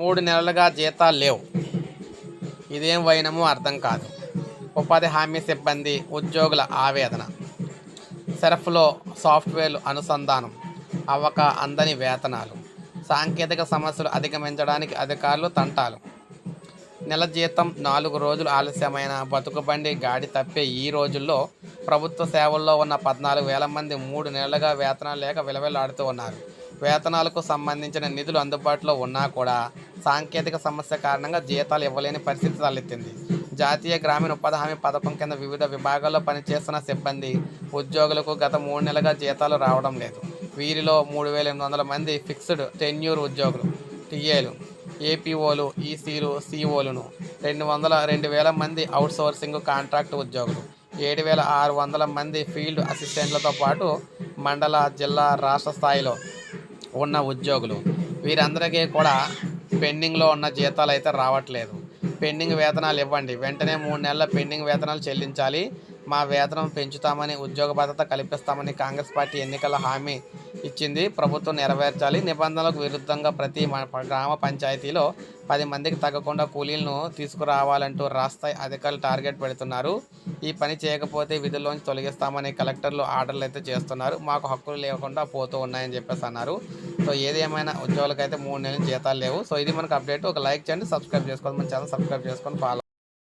మూడు నెలలుగా జీతాలు లేవు. ఇదేం వైనమో అర్థం కాదు. ఉపాధి హామీ సిబ్బంది ఉద్యోగుల ఆవేదన సెరఫ్లో సాఫ్ట్వేర్లు అనుసంధానం అవ్వక అందని వేతనాలు సాంకేతిక సమస్యలు అధిగమించడానికి అధికారులు తంటాలు. నెల జీతం నాలుగు రోజులు ఆలస్యమైన బతుకుబండి గాడి తప్పే ఈ రోజుల్లో ప్రభుత్వ సేవల్లో ఉన్న పద్నాలుగు వేల మంది మూడు నెలలుగా వేతనాలు లేక విలవిల్లాడుతూ ఉన్నారు. వేతనాలకు సంబంధించిన నిధులు అందుబాటులో ఉన్నా కూడా సాంకేతిక సమస్య కారణంగా జీతాలు ఇవ్వలేని పరిస్థితి తలెత్తింది. జాతీయ గ్రామీణ ఉపాధి హామీ పథకం కింద వివిధ విభాగాల్లో పనిచేస్తున్న సిబ్బంది ఉద్యోగులకు గత మూడు నెలలుగా జీతాలు రావడం లేదు. వీరిలో మూడు వేల ఎనిమిది వందల మంది ఫిక్స్డ్ టెన్యూర్ ఉద్యోగులు టీఏలు ఏపీఓలు ఈసీలు సిఓలను రెండు వందల రెండు వేల మంది అవుట్సోర్సింగ్ కాంట్రాక్ట్ ఉద్యోగులు ఏడు వేల ఆరు వందల మంది ఫీల్డ్ అసిస్టెంట్లతో పాటు మండల జిల్లా రాష్ట్ర స్థాయిలో ఉన్న ఉద్యోగులు. వీరందరికీ కూడా పెండింగ్లో ఉన్న జీతాలు అయితే రావట్లేదు. పెండింగ్ వేతనాలు ఇవ్వండి. వెంటనే మూడు నెలల పెండింగ్ వేతనాలు చెల్లించాలి. మా వేతనం పెంచుతామని ఉద్యోగ భద్రత కల్పిస్తామని కాంగ్రెస్ పార్టీ ఎన్నికల హామీ ఇచ్చింది. ప్రభుత్వం నెరవేర్చాలి. నిబంధనలకు విరుద్ధంగా ప్రతి మ- గ్రామ పంచాయతీలో పది మందికి తగ్గకుండా కూలీలను తీసుకురావాలంటూ రాష్ట్ర అధికారులు టార్గెట్ పెడుతున్నారు. ఈ పని చేయకపోతే విధుల్లోంచి తొలగిస్తామని కలెక్టర్లు ఆర్డర్లు అయితే చేస్తున్నారు. మాకు హక్కులు లేకుండా పోతూ ఉన్నాయని చెప్పేసి అన్నారు. సో ఏది ఏమైనా ఉద్యోగులకైతే మూడు నెలల జీతాలు లేవు. సో ఇది మనకు అప్డేట్. ఒక లైక్ చేయండి సబ్స్క్రైబ్ చేసుకోండి. మన ఛానల్ సబ్స్క్రైబ్ చేసుకొని ఫాలో